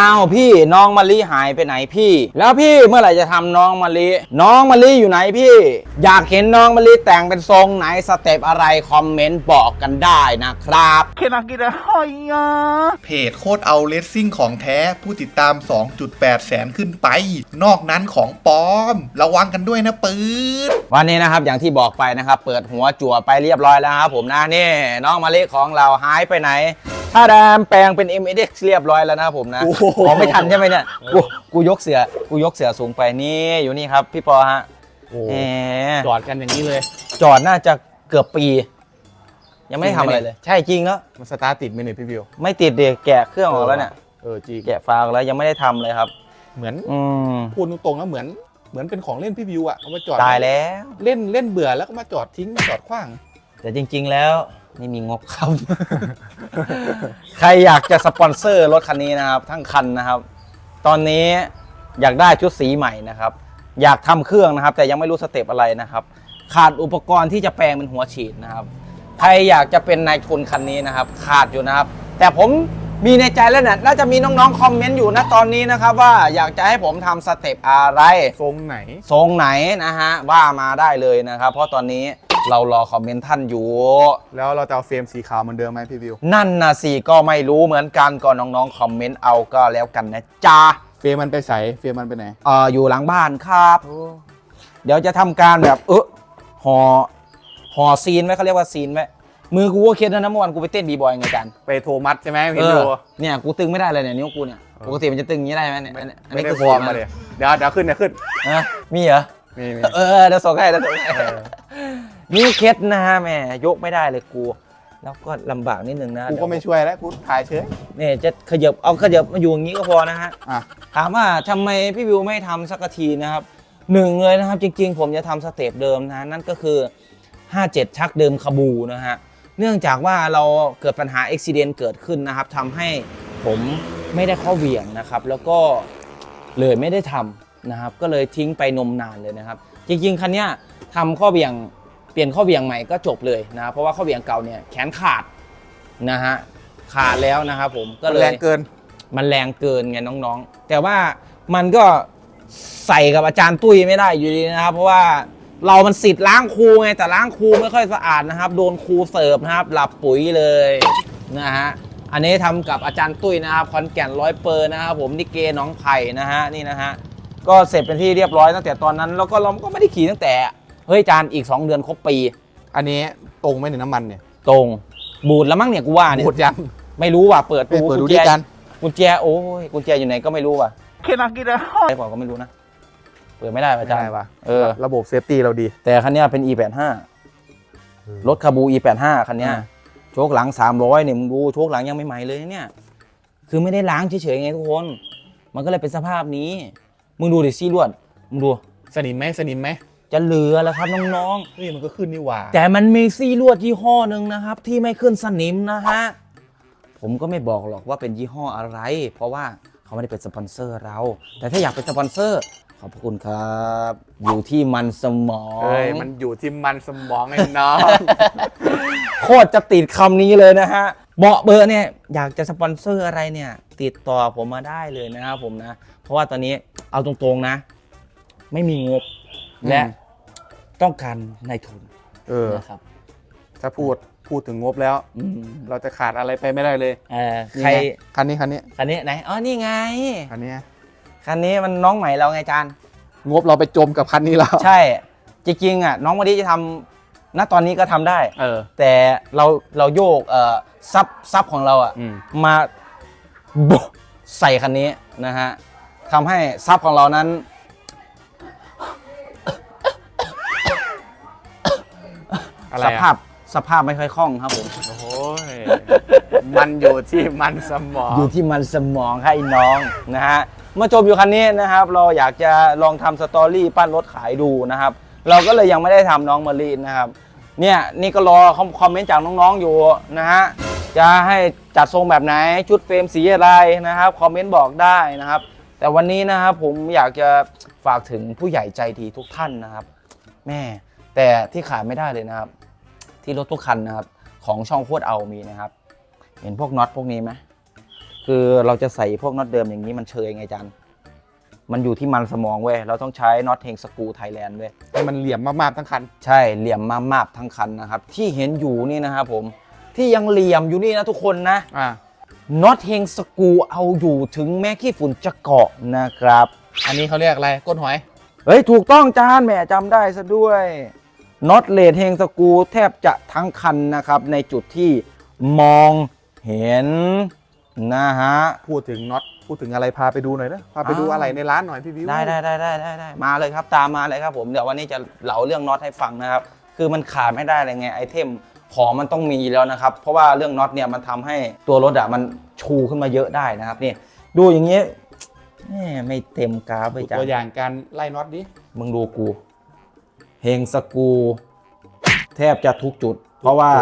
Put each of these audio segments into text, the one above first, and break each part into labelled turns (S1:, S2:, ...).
S1: อ้าวพี่น้องมะลิหายไปไหนพี่ แล้วพี่เมื่อไหร่จะทำน้องมะลิน้องมะลิอยู่ไหนพี่ อยากเห็นน้องมะลิแต่งเป็นทรงไหนสเต็ปอะไรคอมเมนต์บอกกันได้นะครับ
S2: เพจโคตรเอาเลสซิ่งของแท้ผู้ติดตาม 2.8 แสนขึ้นไป นอกนั้นของปลอม ระวังกันด้วยนะปืด
S1: วันนี้นะครับอย่างที่บอกไปนะครับ เปิดหัวจั่วไปเรียบร้อยแล้วครับผมนะนี่น้องมะลิของเราหายไปไหน ถ้าแดมแปลงเป็น m อ x เรียบร้อยแล้วนะครับผมนะ
S2: โอ้โห
S1: ของไม่ทันใช่ไหมเนี่ยกูกูยกเสือกูยกเสือสูงไปนี่อยู่นี่ครับ พี่ปอฮะ
S3: โอ้
S1: แหม
S3: จอดกันอย่างนี้เลย
S1: จอดน่าจะเกือบปี ยังไม่ได้ทำอะไรเลย ใช่จริงแล้ว
S3: มันสตาร์ทติดไหมเนี่ยพี่วิว
S1: ไม่ติดเด็กแกะเครื่องออกแล้วเนี่ย
S3: เออจริง
S1: แกะฟาออกแล้วยังไม่ได้ทำเลยครับ
S3: เหมือน
S1: อืม
S3: พูดตรงๆแล้วเหมือนเหมือนเป็นของเล่นพี่วิวอะเอามาจอด
S1: ตายแล้ว
S3: เล่นเล่นเบื่อแล้วก็มาจอดทิ้งมาจอดขว้าง
S1: แต่จริง ๆ แล้ว ไม่มีงบครับ ใครอยากจะสปอนเซอร์รถคันนี้นะครับ ทั้งคันนะครับ ตอนนี้อยากได้ชุดสีใหม่นะครับ อยากทำเครื่องนะครับ แต่ยังไม่รู้สเต็ปอะไรนะครับ ขาดอุปกรณ์ที่จะแปลงเป็นหัวฉีดนะครับ ใครอยากจะเป็นนายทุนคันนี้นะครับ ขาดอยู่นะครับ แต่ผมมีในใจแล้วเนี่ยน่าจะมีน้องๆคอมเมนต์อยู่นะตอนนี้นะครับ ว่าอยากจะให้ผมทำสเต็ปอะไร
S3: ทรงไหน
S1: ทรงไหนนะฮะว่ามาได้เลยนะครับ เพราะตอนนี้ เรารอคอมเมนต์ท่านอยู่
S3: แล้วเราจะเอาเฟรมสีขาวเหมือนเดิมไหมพี่วิว
S1: นั่นนะสิก็ไม่รู้เหมือนกันก่อนน้องๆคอมเมนต์เอาก็แล้วกันนะจ๊ะ
S3: เฟรมมันไปใสเฟรมมันไปไหน
S1: เอ่ออยู่หลังบ้านครับเดี๋ยวจะทำการแบบเออห่อห่อซีนไว้เขาเรียกว่าซีนไว้มือกูก็เคล็ดแล้วนะเมื่อวานกูไปเต้นบีบอยไงกัน
S3: ไปโทรมัดใช่ไหม
S1: เอ
S3: พี่วิ
S1: อ
S3: ว
S1: เนี่ยกูตึงไม่ได้เลยเนี่ยนิ้วกูเนี่ย
S3: เออ
S1: ปกติมันจะตึงอย่างนี้ได้ไหมเนี่ยอันนี้อัน
S3: ไม่
S1: นี้
S3: ได้
S1: คือ
S3: ฟอร์ม
S1: ซีน
S3: มาเลยเดี๋ยวเดี๋ยวขึ้นเดี๋ยวขึ้น
S1: นะมีเหรอ
S3: มีมี
S1: เออเดี๋ยวส่งให้เดี๋ยวส่งให้
S3: เออ
S1: นิ้วเคล็ดนะฮะแม่ยกไม่ได้เลยกู แล้วก็ลำบากนิดนึงนะ
S3: กูก็ไม่ช่วยแล้วกูถ่ายเฉย
S1: เนี่ยจะขยับเอาขยับมาอยู่อย่างนี้ก็พอนะฮะ
S3: อะ
S1: ถามว่าทำไมพี่วิวไม่ทำสักทีนะครับหนึ่งเลยนะครับจริงๆ ผมจะทำสเต็ปเดิมนะ นั่นก็คือ 57 ชักเดิมขบูนะฮะ เนื่องจากว่าเราเกิดปัญหาอุบิเหตุเกิดขึ้นนะครับทำให้ผมไม่ได้ข้อเหวี่ยงนะครับ แล้วก็เลยไม่ได้ทำนะครับ ก็เลยทิ้งไปนมนานเลยนะครับ จริงๆ คันเนี้ยทำข้อเหวี่ยง เปลี่ยนข้อเหวี่ยงใหม่ก็จบเลยนะครับเพราะว่าข้อเหวี่ยงเก่าเนี่ยแขนขาดนะฮะขาดแล้วนะครับผมก็เลย
S3: แรงเกิน
S1: มันแรงเกินไงน้องๆ แต่ว่ามันก็ใส่กับอาจารย์ตุ้ยไม่ได้อยู่ดีนะครับ เพราะว่าเรามันสิทธิ์ล้างครูไงแต่ล้างครูไม่ค่อยสะอาดนะครับ โดนครูเสิร์ฟนะครับ หลับปุ๋ยเลยนะฮะอันนี้ทำกับอาจารย์ตุ้ยนะครับคอนแก่นร้อยเปอร์นะครับผมนิเกน้องไผ่นะฮะนี่นะฮะก็เสร็จเป็นที่เรียบร้อยตั้งแต่ตอนนั้นแล้วก็เราก็ไม่ได้ขี่ตั้งแต่ เฮ้ยอาจารย์อีก 2 เดือนครบปี
S3: อันนี้ตรงไหมเนี่ยน้ำมันเนี่ย
S1: ตรง บูดแล้วมั้งเนี่ยกูว่าเนี่ย
S3: หมดยัง
S1: ไม่รู้ว่ะเปิด
S3: ไปเปิดดู
S1: กุญ
S3: ดิ
S1: แจ
S3: กัน
S1: กุญแจโอ้ยกุญแจอยู่ไหนก็ไม่รู้ว่ะใครบอกก็ไม่รู้นะเปิดไม่ได้ป่ะ
S3: ไม่
S1: อาจาร
S3: ได้
S1: ย์
S3: ปะ
S1: เออ
S3: ระบบเซฟตี้เราดี
S1: แต่คันเนี้ยเป็น e85 รถคาบู e85 คันเนี้ย
S3: อ่า
S1: โชคหลัง 300เนี่ยมึงดูโชคหลังยังไม่ใหม่เลยเนี่ยคือไม่ได้ล้างเฉยๆไงทุกคน มันก็เลยเป็นสภาพนี้ มึงดูดิซี่ลวด มึงดู
S3: สนิมไหมสนิมไหม
S1: จะเหลือแล้วครับน้อง
S3: เฮ้ยมันก็ขึ้นนี่หว่า
S1: ๆ แต่มันมีซี่ลวดยี่ห้อหนึ่งนะครับ ที่ไม่ขึ้นสนิมนะฮะ ผมก็ไม่บอกหรอกว่าเป็นยี่ห้ออะไร เพราะว่าเขาไม่ได้เป็นสปอนเซอร์เรา แต่ถ้าอยากเป็นสปอนเซอร์ ขอบพระคุณครับ อยู่ที่มันสมอง
S3: เอ้ยมันอยู่ที่มันสมองไอ้น้อง
S1: โคตรจะติดคำนี้เลยนะฮะเบาะเบอร์เนี่ยอยากจะสปอนเซอร์อะไรเนี่ย ติดต่อผมมาได้เลยนะครับผมนะ เพราะว่าตอนนี้เอาตรงๆนะ ไม่มีงบ
S3: อืม
S1: และต้องการนายทุน
S3: เออ
S1: นะครับ
S3: ถ้าพูดพูดถึงงบแล้ว
S1: อืม
S3: เราจะขาดอะไรไปไม่ได้เลย
S1: เอ่อใคร
S3: นี่ไงคันนี้คันนี้
S1: คันนี้ไหนอ๋อนี่ไง
S3: คันนี้
S1: คันนี้มันน้องใหม่เราไงจาน
S3: งบเราไปจมกับคันนี้แล้ว
S1: ใช่ จริงๆอะน้องวันนี้จะทำณตอนนี้ก็ทำได้
S3: เออ
S1: แต่เราเราโยกเอ่อซับซับของเราอะ
S3: อืม
S1: มาโบะใส่คันนี้นะฮะทำให้ซับของเรานั้น
S3: อะไร
S1: ส
S3: อะ
S1: ภาพสภาพไม่ค่อยคล่องครับผม
S3: โอ้โหยมันอยู่ที่มันสมอง
S1: อยู่ที่มันสมองค่ะไอ้น้องนะฮะเมื่อจบอยู่คันนี้นะครับ เราอยากจะลองทำสตอรี่ปั้นรถขายดูนะครับ เราก็เลยยังไม่ได้ทำน้องมารีนนะครับ เนี่ยนี่ก็รอคอมคอมเมนต์จากน้องๆอยู่นะฮะจะให้จัดทรงแบบไหนชุดเฟรมสีอะไรนะครับคอมเมนต์บอกได้นะครับ แต่วันนี้นะครับผมอยากจะฝากถึงผู้ใหญ่ใจดีทุกท่านนะครับ แม่แต่ที่ขาดไม่ได้เลยนะครับ ที่รถทุกคันนะครับ ของช่องโคตรเอามีนะครับ เห็นพวกน็อตพวกนี้ไหมคือคือเราจะใส่พวกน็อตเดิมอย่างนี้มันเชยไงจันมันอยู่ที่มันสมองเว้ยเราต้องใช้น็อตเฮงสกรูไทยแลนด์เว้ย
S3: ให้มันเหลี่ยมมากๆทั้งคัน
S1: ใช่เหลี่ยมมามาบทั้งคันนะครับ ที่เห็นอยู่นี่นะครับผมที่ยังเหลี่ยมอยู่นี่นะทุกคนนะ
S3: อ่า
S1: น็อตเฮงสกรูเอาอยู่ถึงแม้ขี้ฝุ่นจะเกาะนะครับ
S3: อันนี้เขาเรียกอะไรก้นหอย
S1: เฮ้ย ถูกต้องจานแหม่จำได้ซะด้วย น็อตเลดเฮงสกรูแทบจะทั้งคันนะครับในจุดที่มองเห็นนะฮะ
S3: พูดถึงน็อตพูดถึงอะไรพาไปดูหน่อยนะพาไปดู
S1: อ้าว
S3: อะไรในร้านหน่อยพี่วิว
S1: ได้ได้ได้ได้ได้ได้มาเลยครับตามมาเลยครับผมเดี๋ยววันนี้จะเล่าเรื่องน็อตให้ฟังนะครับ คือมันขาดไม่ได้เลยไงไอเทมของมันต้องมีแล้วนะครับ เพราะว่าเรื่องน็อตเนี่ยมันทำให้ตัวรถอะมันชูขึ้นมาเยอะได้นะครับนี่ดูอย่างเงี้ยแหม่ไม่เต็มกราฟไปจ้ะ
S3: ตัวอย่างการไล่น็อตดิ
S1: มึงดูกู เฮงสกรูแทบจะทุกจุด เพราะว่า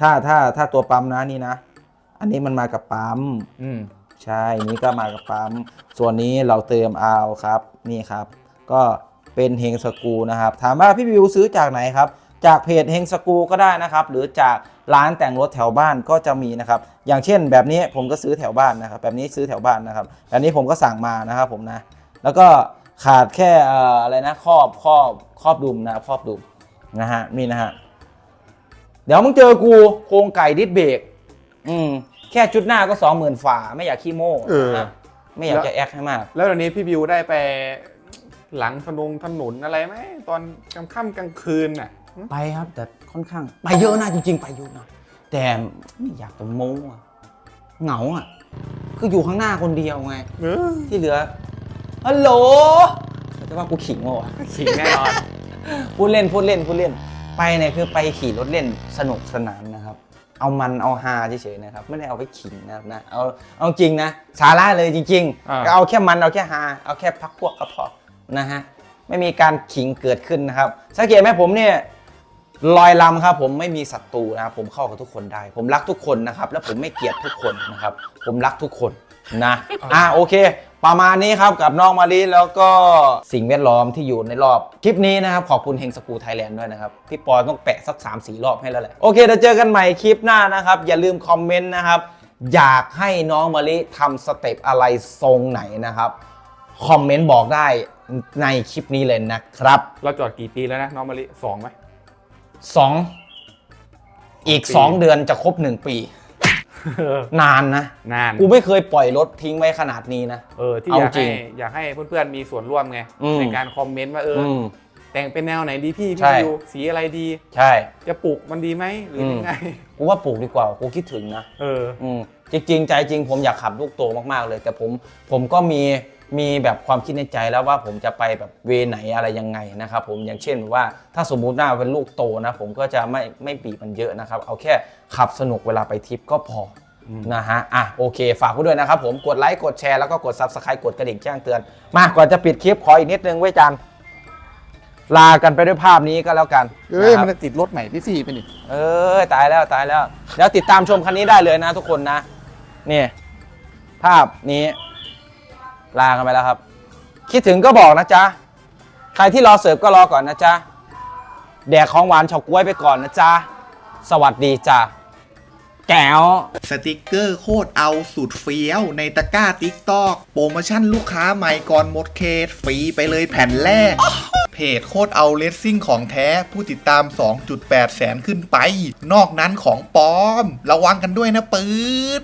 S1: ถ้าถ้าถ้าตัวปั๊มนะนี่นะ อันนี้มันมากับปั๊ม
S3: อืม
S1: ใช่นี่ก็มากับปั๊ม ส่วนนี้เราเติมเอาครับ นี่ครับ ก็เป็นเฮงสกรูนะครับ ถามว่าพี่บิวซื้อจากไหนครับ จากเพจเฮงสกรูก็ได้นะครับ หรือจากร้านแต่งรถแถวบ้านก็จะมีนะครับ อย่างเช่นแบบนี้ผมก็ซื้อแถวบ้านนะครับ แบบนี้ซื้อแถวบ้านนะครับ แบบนี้ผมก็สั่งมานะครับผมนะ แล้วก็ ขาดแค่เอ่ออะไรนะครอบครอบครอบดุมนะครอบดุมนะฮะนี่นะฮะเดี๋ยวมึงเจอกูโครงไก่ดิสเบรกอืมแค่ชุดหน้าก็สองหมื่นฝ่าไม่อยากขี้โม้
S3: เออ
S1: นะไม่อยากจะแอคให้มาก
S3: แล้วเดี๋ยวนี้พี่วิวได้ไปหลังถนนถนนอะไรไหมตอนกลางค่ำกลางคืนน่ะ
S1: ไปครับ แต่ค่อนข้าง ไปเยอะนะจริง ๆ ไปเยอะนะแต่ไม่อยากจะโม้อะเหงาอะ คืออยู่ข้างหน้าคนเดียวไง
S3: เออ
S1: ที่เหลือ ฮัลโหลแต่ว่ากูขิงว่าวะ
S3: ขิงแน่นอน
S1: พูดเล่นพูดเล่นพูดเล่น ไปเนี่ยคือไปขี่รถเล่นสนุกสนานนะครับ เอามันเอาฮาเฉยๆนะครับ ไม่ได้เอาไปขิงนะครับนะ เอาเอาจริงนะ สาระเลยจริง
S3: อ่า
S1: ๆก็เอาแค่มันเอาแค่ฮาเอาแค่พักพวกก็พอนะฮะไม่มีการขิงเกิดขึ้นนะครับสังเกตไหมผมเนี่ยลอยลำครับผมไม่มีศัตรูนะครับผมเข้ากับทุกคนได้ ผมรักทุกคนนะครับ แล้วผมไม่เกลียดทุกคนนะครับ ผมรักทุกคนนะอะโอเค ประมาณนี้ครับกับน้องมารีแล้วก็สิ่งแวดล้อมที่อยู่ในรอบ คลิปนี้นะครับ ขอบคุณเฮงสกูไทยแลนด์ด้วยนะครับ พี่ปอต้องแปะสัก 3 4 รอบให้แล้วแหละ โอเคเดี๋ยวเจอกันใหม่คลิปหน้านะครับ อย่าลืมคอมเมนต์นะครับ อยากให้น้องมารีทำสเต็ปอะไรทรงไหนนะครับ คอมเมนต์บอกได้ในคลิปนี้เลยนะครับ
S3: เราจอดกี่ปีแล้วนะน้องมะลิสองไหม
S1: 2 อีก 2 เดือนจะครบ 1 ปี นานนะ
S3: นาน
S1: กูไม่เคยปล่อยรถทิ้งไว้ขนาดนี้นะ
S3: เออที่
S1: เอา
S3: อยาก
S1: จริ
S3: ให้
S1: ง
S3: อยากให้เพื่อนๆมีส่วนร่วมไง
S1: อืม
S3: ในการคอมเมนต์ว่าเอออ
S1: อืม
S3: แต่งเป็นแนวไหนดีพี่
S1: ใช่
S3: พี่วิวสีอะไรดี
S1: ใช่
S3: จะปลูกมันดีไหมหรือยังไง
S1: กูว่าปลูกดีกว่า กูคิดถึงนะ
S3: เออ
S1: อืมจริงๆใจจริงผมอยากขับลูกโตมากๆเลย แต่ผมผมก็มี มีแบบความคิดในใจแล้วว่าผมจะไปแบบเวไหนอะไรยังไงนะครับผมอย่างเช่นว่าถ้าสมมุติว่าเป็นลูกโตนะ ผมก็จะไม่ไม่บีบมันเยอะนะครับ เอาแค่ขับสนุกเวลาไปทริปก็พออนะฮะ อะ โอเค ฝากไว้ด้วยนะครับผม กดไลค์ กดแชร์ แล้วก็กด Subscribe กดกระดิ่งแจ้งเตือน มาก่อนจะปิดคลิป ขออีกนิดนึงไว้ยจัน ลากันไปด้วยภาพนี้ก็แล้วกัน
S3: เอ้ย
S1: นะครับ
S3: มันจะติดรถใหม่พี่สี่ไปนี่
S1: เออ ตายแล้วตายแล้ว แล้วติดตามชมคันนี้ได้เลยนะทุกคนนะ นี่ ภาพนี้ ลากันไปแล้วครับ คิดถึงก็บอกนะจ๊ะ ใครที่รอเสิร์ฟก็รอก่อนนะจ๊ะ แดกของหวานเฉาก๊วยไปก่อนนะจ๊ะ สวัสดีจ้ะแก้ว
S2: สติกเกอร์โคตรเอาสุดเฟี้ยว ในตะกร้าติ๊กตอกโปรโมชั่นลูกค้าใหม่ก่อนหมดเขตฟรีไปเลยแผ่นแรก เพจโคตรเอาเลสซิ่งของแท้ ผู้ติดตาม 2.8 แสนขึ้นไป นอกนั้นของปลอม ระวังกันด้วยนะปื๊ด